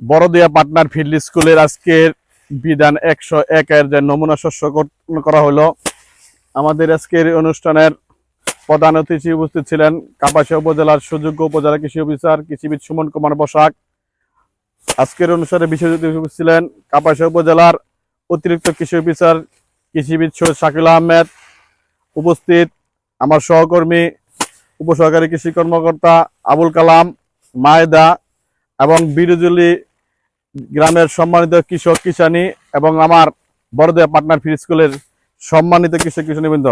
বড়দিয়া পাটনার ফিল্ড স্কুলের আজকের বিধান একশো একের যে নমুনা শস্য করা হলো, আমাদের আজকের অনুষ্ঠানের প্রধান অতিথি উপস্থিত ছিলেন কাপাসিয়া উপজেলার সুযোগ্য উপজেলা কৃষি অফিসার কৃষিবিদ সুমন কুমার বসাক। আজকের অনুষ্ঠানে বিশেষ অতিথি উপস্থিত ছিলেন কাপাসিয়া উপজেলার অতিরিক্ত কৃষি অফিসার কৃষিবিদ সৈয়দ শাকিল আহমেদ। উপস্থিত আমার সহকর্মী, উপসহকারী কৃষি কর্মকর্তা আবুল কালাম, মায়দা এবং বিরুজুলি গ্রামের সম্মানিত কৃষক, কিষানি এবং আমার বড়দিয়া পাটনার ফ্রি স্কুলের সম্মানিত কৃষক, কিষানীবৃন্দ,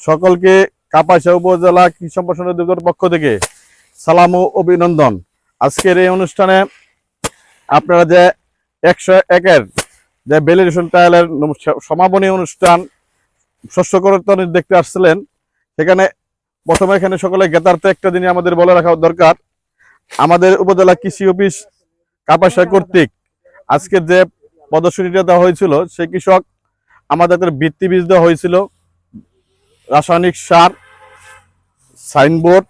সকলকে কাপাসিয়া উপজেলা কৃষি সম্প্রসারণ অধিদপ্তরের পক্ষ থেকে সালাম ও অভিনন্দন। আজকের এই অনুষ্ঠানে আপনারা যে একশো একের যে ভ্যালিডেশন ট্রায়ালের সমাপনী অনুষ্ঠান শস্য করতন দেখতে আসছিলেন, সেখানে প্রথমে এখানে সকলে জ্ঞাতার্থে একটা দিনই আমাদের বলে রাখা দরকার। আমাদের উপজেলা কৃষি অফিস কাপাসা কর্তৃক আজকের যে প্রদর্শনীটা দেওয়া হয়েছিল সে কৃষক আমাদের ভিত্তি বীজ দেওয়া হয়েছিল। রাসায়নিক সার সাইনবোর্ড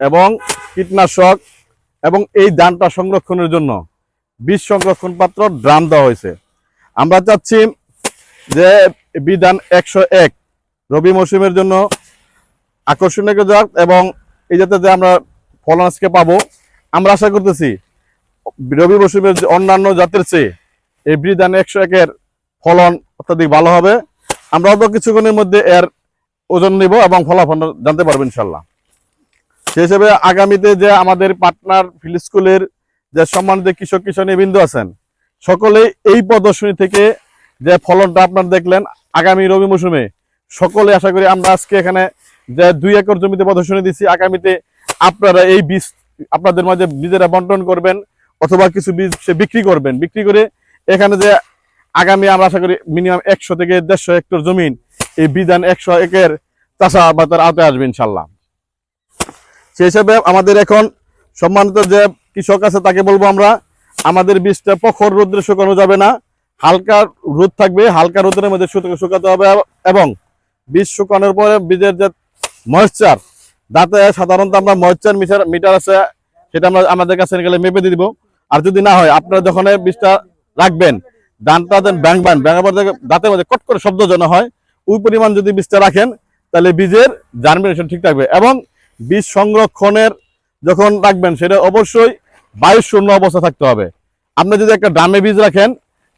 এবং কীটনাশক এবং এই ধানটা সংরক্ষণের জন্য বীজ সংরক্ষণ পাত্র ড্রাম দেওয়া হয়েছে। আমরা চাচ্ছি যে বিধান একশো এক রবি মৌসুমের জন্য আকর্ষণীয় যাক এবং এই যাতে যে আমরা ফলন আজকে পাবো আমরা আশা করতেছি রবি মৌসুমের অন্যান্য জাতের চেয়ে এই বিধান একশো একের ফলন অত্যাধিক ভালো হবে। আমরা অল্প কিছুক্ষণের মধ্যে এর ওজন নিব এবং ফলাফল জানতে পারব ইনশাল্লাহ সেই হিসেবে আগামীতে যে আমাদের পাটনার ফিল্ড স্কুলের যে সম্মানিত কৃষক কিষানী বিন্দু আছেন, সকলেই এই প্রদর্শনী থেকে যে ফলনটা আপনার দেখলেন আগামী রবি মৌসুমে, সকলে আশা করি আমরা আজকে এখানে যে দুই একর জমিতে প্রদর্শনী দিচ্ছি আগামীতে আপনারা এই বীজ আপনাদের মাঝে বীজেরা বন্টন করবেন। অথবা কিছু বীজ সে বিক্রি করবেন। বিক্রি করে এখানে যে আগামী আমরা আশা করি মিনিমাম একশো থেকে দেড়শো হেক্টর জমিন এই বিধান একশো একের চাষা বা তার আওতায় আসবে ইনশাল্লাহ। সেই হিসাবে আমাদের এখন সম্মানিত যে কৃষক আছে তাকে বলব আমরা, আমাদের বীজটা প্রখর রোদ্রে শুকানো যাবে না, হালকা রোদ থাকবে, হালকা রোদের মধ্যে শুকা- শুকাতে হবে এবং বীজ শুকানোর পরে বীজের যে ময়েশ্চার দাঁতে সাধারণত আমরা ময়েশ্চার মিটার মিটার আছে, সেটা আমরা আমাদের কাছে গেলে মেপে দিয়ে দিব। আর যদি না হয়, আপনারা যখন বীজটা রাখবেন, ধানটা দেন ব্যাংবান ব্যাঙার পর দাঁতের মধ্যে কট করে শব্দ যেন হয়, ওই পরিমাণ যদি বীজটা রাখেন, তাহলে বীজের জার্মিনেশন ঠিক থাকবে এবং বীজ সংরক্ষণের যখন রাখবেন, সেটা অবশ্যই বায়ু শূন্য অবস্থা থাকতে হবে। আপনি যদি একটা ড্রামে বীজ রাখেন,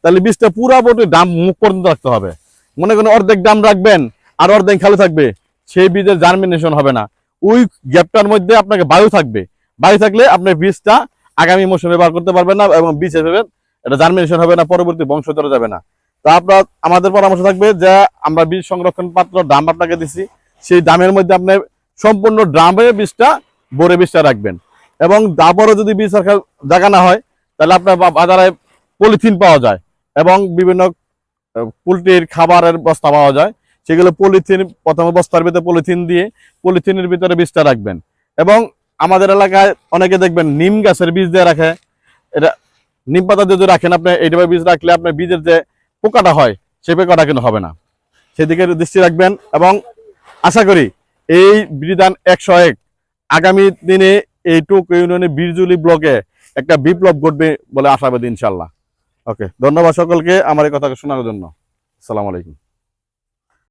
তাহলে বীজটা পুরা বটি ডাম মুখ পর্যন্ত রাখতে হবে। মনে করেন অর্ধেক ডাম রাখবেন, আর অর্ধেক খালি থাকবে, সেই বীজের জার্মিনেশন হবে না। ওই গ্যাপটার মধ্যে আপনাকে বায়ু থাকবে। বায়ু থাকলে আপনি বীজটা আগামী মৌসুমে ব্যবহার করতে পারবেন না এবং বীজ হিসেবে এটা জার্মিনেশন হবে না, পরবর্তী বংশধর যাবে না। তো আপনার, আমাদের পরামর্শ থাকবে যে আমরা বীজ সংরক্ষণ পাত্র, ডাম আপনাকে দিছি। সেই ডামের মধ্যে আপনি সম্পূর্ণ ড্রামে বীজটা ভরে বীজটা রাখবেন। এবং তারপরে যদি বীজ রাখার জায়গা না হয়, তাহলে আপনার বাজারে পলিথিন পাওয়া যায় এবং বিভিন্ন পোলট্রির খাবারের বস্তা পাওয়া যায়। সেগুলো পলিথিন, প্রথমে বস্তার ভিতরে পলিথিন দিয়ে পলিথিনের ভিতরে বীজটা রাখবেন। এবং আমাদের এলাকায় অনেকে দেখবেন নিম গাছের বীজ দিয়ে রাখে। এটা নিম পাতা যদি রাখেন আপনি, এইভাবে বীজ রাখলে আপনার বীজের যে পোকাটা হয়, সেই পোকাটা কিন্তু হবে না। সেদিকে দৃষ্টি রাখবেন এবং আশা করি এই বিধান একশো এক আগামী দিনে এই টুক ইউনিয়নের বীরজুলি ব্লকে একটা বিপ্লব ঘটবে বলে আশাবাদী ইনশাল্লাহ ওকে, ধন্যবাদ সকলকে আমার এই কথা শোনার জন্য। আসসালামু আলাইকুম।